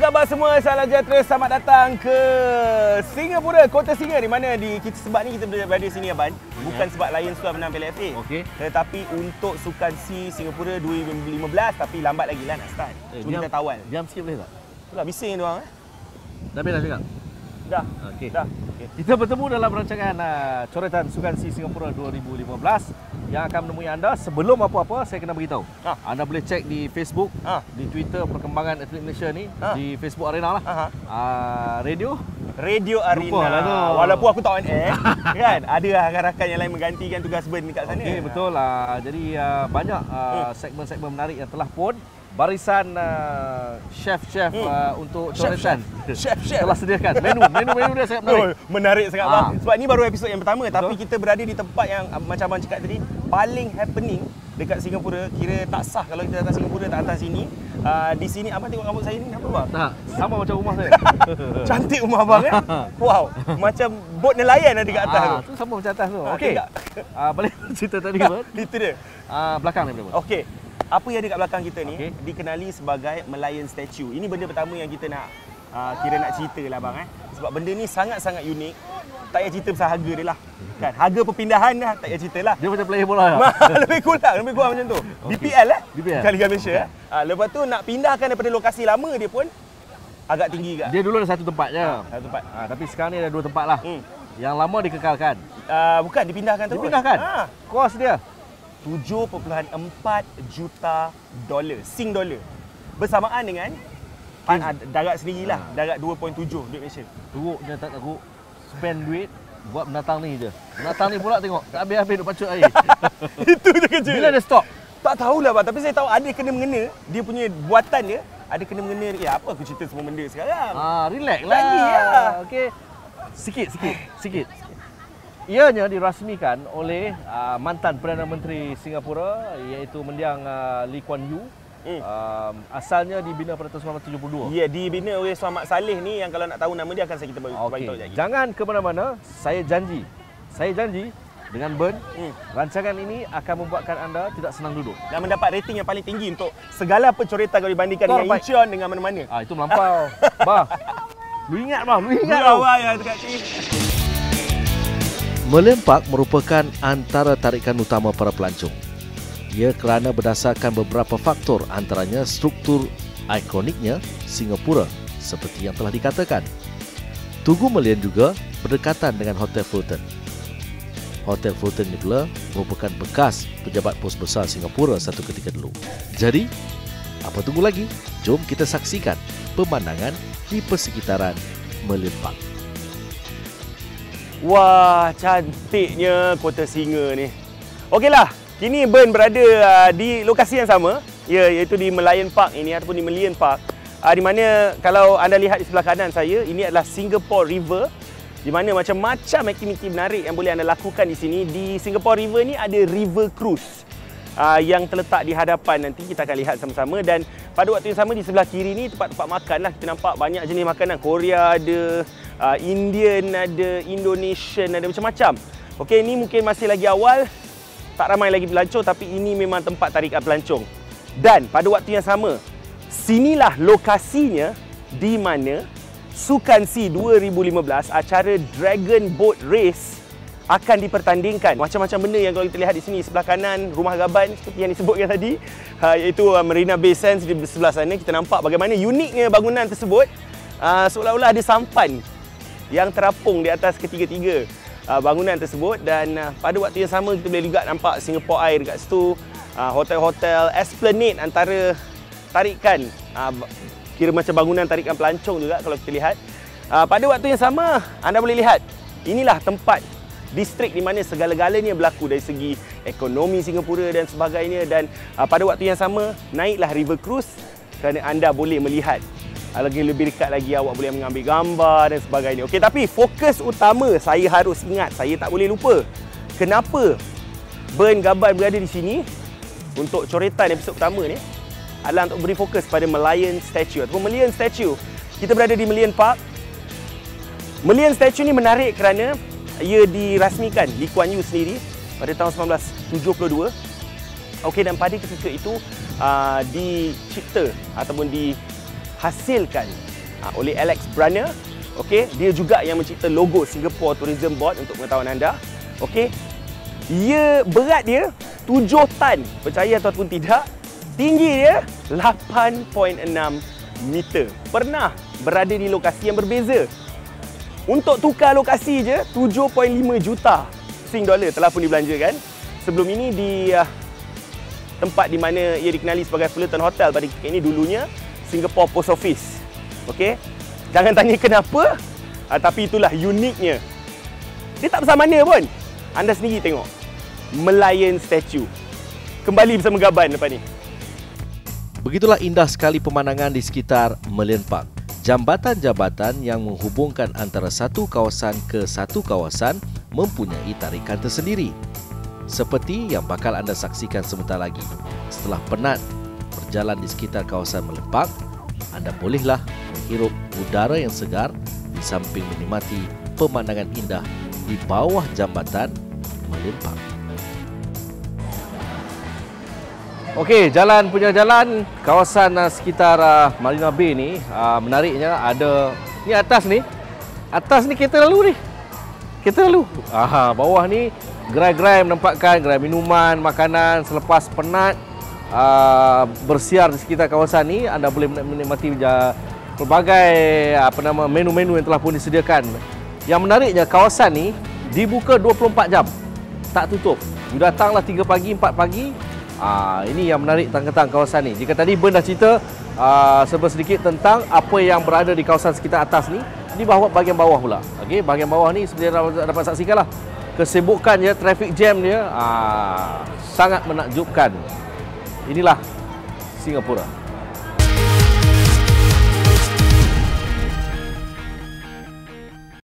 semua, salam sejahtera. Selamat datang ke Singapura, Kota Singa di mana di kita sebab ni kita berada di sini Aban. Bukan sebab Lions tu menang Piala FA. Okey. Tetapi untuk Sukan C Singapura 2015 tapi lambat lagi lah nak start. Eh, Cuma kita tawal. Diam sikit boleh tak? Itulah bising dia orang eh. Dah habis dah cakap? Dah. Okey. Dah. Okey. Kita bertemu dalam rancangan uh, coretan Sukan C Singapura 2015 yang akan menemui anda sebelum apa-apa saya kena beritahu. Ha. Anda boleh cek di Facebook, Ha. di Twitter perkembangan atlet Malaysia ni, Ha. di Facebook Arena lah. Aha. Uh, radio Radio Arena. Lupa lah tu. Walaupun aku tak on air, kan? Ada rakan-rakan yang lain menggantikan tugas Ben dekat sana. Okey betul lah. Jadi uh, banyak uh, segmen-segmen menarik yang telah pun barisan uh, chef-chef Hmm. uh, untuk coretan Chef, chef. telah sediakan menu menu-menu dia sangat menarik. Oh, menarik sangat Ah. bang. Sebab ni baru episod yang pertama Betul. tapi kita berada di tempat yang ah, macam abang cakap tadi paling happening dekat Singapura. Kira tak sah kalau kita datang Singapura tak datang sini. Uh, di sini abang tengok rambut saya ni kenapa bang? Tak, sama macam rumah saya. Cantik rumah abang eh. Wow, macam bot nelayan ada dekat atas ah, tu. tu sama macam atas tu. Okey. Ah, balik cerita tadi apa? Itu dia. Ah, belakang ni berapa? Okey. Apa yang ada kat belakang kita ni Okey. dikenali sebagai Melayan statue. Ini benda pertama yang kita nak uh, kira nak cerita lah bang eh. Sebab benda ni sangat-sangat unik. Tak payah cerita pasal harga dia lah. Kan? Harga perpindahan dah tak payah cerita lah. Dia macam player bola. Ma, lebih kurang, lebih kurang macam tu. Okey. BPL eh? BPL. Bukan Liga Malaysia eh. Ha, lepas tu nak pindahkan daripada lokasi lama dia pun agak tinggi juga. Dia dulu ada satu tempat je. Satu tempat. Ah, tapi sekarang ni ada dua tempat lah. Hmm. Yang lama dikekalkan. Uh, bukan dipindahkan terus. Dipindahkan. Ha. Kos dia 7.4 juta dolar, Sing dolar. Bersamaan dengan pan, darat sendirilah, Ha. darat 2.7 duit Malaysia. teruk dia tak teruk. Spend duit buat binatang ni je. Binatang ni pula tengok tak habis-habis duk pacut air. Itu je kerja. Bila dia stop? Tak tahulah bang, tapi saya tahu ada kena mengena dia punya buatan dia, ada kena mengena. Ya apa aku cerita semua benda sekarang? Ah, relax lah. Lagi lah. Okey. Sikit, sikit, sikit. Ianya dirasmikan oleh uh, mantan Perdana Menteri Singapura iaitu mendiang uh, Lee Kuan Yew. Hmm. Um, asalnya dibina pada tahun 1972. Ya, dibina oleh Suhamat Saleh ni yang kalau nak tahu nama dia akan saya kita bagi Okey. tahu lagi. Jangan ke mana-mana. Saya janji. Saya janji dengan Ben, Hmm. rancangan ini akan membuatkan anda tidak senang duduk. Dan mendapat rating yang paling tinggi untuk segala pencoretan kalau dibandingkan dengan Terbaik. Incheon dengan mana-mana. Ah itu melampau. bah. Lu ingat bang, lu ingat. Ingat tau. awal yang dekat sini. Melempak merupakan antara tarikan utama para pelancong. Ia kerana berdasarkan beberapa faktor antaranya struktur ikoniknya Singapura seperti yang telah dikatakan. Tugu Melian juga berdekatan dengan Hotel Fulton. Hotel Fulton ini pula merupakan bekas pejabat pos besar Singapura satu ketika dulu. Jadi, apa tunggu lagi? Jom kita saksikan pemandangan di persekitaran Melian Park. Wah, cantiknya Kota Singa ni. Okeylah, kini Ben berada uh, di lokasi yang sama, ya, iaitu di Melayan Park ini ataupun di Melian Park. Uh, di mana kalau anda lihat di sebelah kanan saya, ini adalah Singapore River di mana macam-macam aktiviti menarik yang boleh anda lakukan di sini. Di Singapore River ni ada river cruise uh, yang terletak di hadapan nanti kita akan lihat sama-sama dan pada waktu yang sama di sebelah kiri ni tempat-tempat makan lah kita nampak banyak jenis makanan Korea ada uh, Indian ada Indonesian ada macam-macam. Okey ini mungkin masih lagi awal. Tak ramai lagi pelancong tapi ini memang tempat tarikan pelancong. Dan pada waktu yang sama sinilah lokasinya di mana Sukan C 2015 acara Dragon Boat Race akan dipertandingkan. Macam-macam benda yang kalau kita lihat di sini sebelah kanan rumah gaban seperti yang disebutkan tadi. Uh, iaitu uh, Marina Bay Sands di sebelah sana. Kita nampak bagaimana uniknya bangunan tersebut. Uh, seolah-olah ada sampan yang terapung di atas ketiga-tiga uh, bangunan tersebut. Dan uh, pada waktu yang sama kita boleh juga nampak Singapore Air dekat situ. Uh, hotel-hotel Esplanade antara tarikan kira macam bangunan tarikan pelancong juga kalau kita lihat. Pada waktu yang sama anda boleh lihat inilah tempat distrik di mana segala-galanya berlaku dari segi ekonomi Singapura dan sebagainya. Dan pada waktu yang sama naiklah river cruise kerana anda boleh melihat lagi lebih dekat lagi awak boleh mengambil gambar dan sebagainya. Okey tapi fokus utama saya harus ingat, saya tak boleh lupa. Kenapa Ben Gaban berada di sini untuk coretan episod pertama ni adalah untuk beri fokus pada Melian Statue ataupun Melian Statue. Kita berada di Melian Park. Melian Statue ni menarik kerana ia dirasmikan Lee Kuan Yew sendiri pada tahun 1972. Okey dan pada ketika itu uh, dicipta ataupun dihasilkan uh, oleh Alex Brunner. Okey, dia juga yang mencipta logo Singapore Tourism Board untuk pengetahuan anda. Okey. Ia berat dia 7 tan, percaya ataupun tidak. Tinggi dia 8.6 meter. Pernah berada di lokasi yang berbeza. Untuk tukar lokasi je 7.5 juta Sing dollar telah pun dibelanjakan. Sebelum ini di uh, tempat di mana ia dikenali sebagai Fullerton Hotel pada ketika ini dulunya Singapore Post Office. Okey. Jangan tanya kenapa, uh, tapi itulah uniknya. Dia tak besar mana pun. Anda sendiri tengok. Melayan Statue. Kembali bersama Gaban lepas ni. Begitulah indah sekali pemandangan di sekitar Merlion Park. Jambatan-jambatan yang menghubungkan antara satu kawasan ke satu kawasan mempunyai tarikan tersendiri. Seperti yang bakal anda saksikan sebentar lagi. Setelah penat berjalan di sekitar kawasan Merlion Park, anda bolehlah menghirup udara yang segar di samping menikmati pemandangan indah di bawah jambatan Merlion Park. Okey, jalan punya jalan kawasan uh, sekitar uh, Marina Bay ni uh, menariknya ada ni atas ni. Atas ni kereta lalu ni. Kereta lalu. Aha, bawah ni gerai-gerai menempatkan gerai minuman, makanan selepas penat uh, bersiar di sekitar kawasan ni anda boleh menikmati pelbagai apa nama menu-menu yang telah pun disediakan. Yang menariknya kawasan ni dibuka 24 jam. Tak tutup. You datanglah 3 pagi, 4 pagi, Ah, ini yang menarik tentang kawasan ni. Jika tadi Ben dah cerita uh, sedikit tentang apa yang berada di kawasan sekitar atas ni, di bawah bahagian bawah pula. Okey, bahagian bawah ni seperti dapat, dapat saksikanlah kesibukan dia, traffic jam dia uh, sangat menakjubkan. Inilah Singapura.